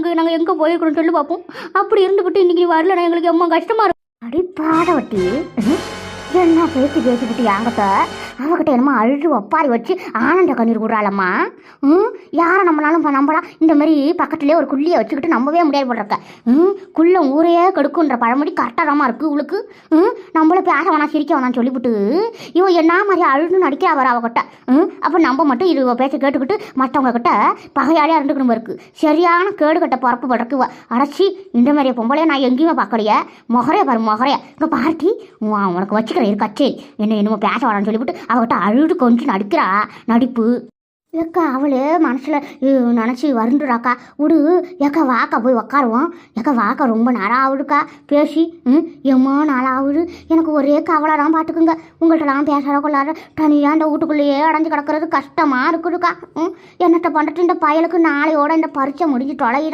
நாங்கள் நாங்கள் எங்கே போயிருக்கிறோம் சொல்லி பார்ப்போம். அப்படி இருந்துவிட்டு இன்றைக்கி நீ வரலன்னா எங்களுக்கு எம்மா கஷ்டமாக இருக்கும் அடி பாடவட்டி. என்ன பேசி பேசிக்கிட்டு என்கிட்ட அவகிட்ட என்னமோ அழுது ஒப்பாரி வச்சு ஆனந்த கண்ணீர் விடுறாளம்மா ம்? யாரை நம்மளாலும் நம்பலாம் இந்த மாதிரி பக்கத்துலேயே ஒரு குள்ளியை வச்சுக்கிட்டு நம்பவே முடியாது போடுறக்க ம்? குள்ளம் ஊரையே கெடுக்குன்ற பழமொழி கரெக்டாக இருக்கு இவளுக்கு. ம்? நம்மள பேச வேணாம் சிரிக்க வேணாம் சொல்லிவிட்டு இவன் என்ன மாதிரி அழுதுன்னு நடிக்கிறா வர அவகிட்ட. ம்? அப்போ நம்ம மட்டும் இது பேச பேச்ச கேட்டுக்கிட்டு மற்றவங்க கிட்ட பகையாளியாக இருந்துக்கணும் இருக்கு. சரியான கேடு கட்ட பிறப்பு படுறக்கு அடைச்சி இந்த மாதிரி பொம்பளையை நான் எங்கேயுமே பார்க்கலையே. முகரைய பாரு முகரைய. இங்கே பார்ட்டி உனக்கு வச்சுக்கிறேன் இருக்காச்சே என்ன என்னமோ பேச வரான்னு சொல்லிவிட்டு அவகிட்ட அழுது கொஞ்சம் நடிக்கிறா. நடிப்பு. ஏக்கா அவளே மனசில் நினச்சி வருந்துறாக்கா. விடு. ஏக்கா வாக்கா போய் உக்காருவோம். ஏக்கா வாக்கா ரொம்ப நேரம் ஆகுதுக்கா பேசி ம் எம்மோ நாள் ஆகுது எனக்கு ஒரே கவலைலாம் தான் பார்த்துக்குங்க உங்கள்கிட்டலாம் பேசுகிற கொள்ளாத. தனியாக இந்த வீட்டுக்குள்ளேயே அடைஞ்சு கிடக்கிறது கஷ்டமாக இருக்குதுக்கா. ம் என்னத்தை பண்ணுறது இந்த பயலுக்கு நாளையோட இந்த பரீட்சை முடிஞ்சு தொலைகிறான்.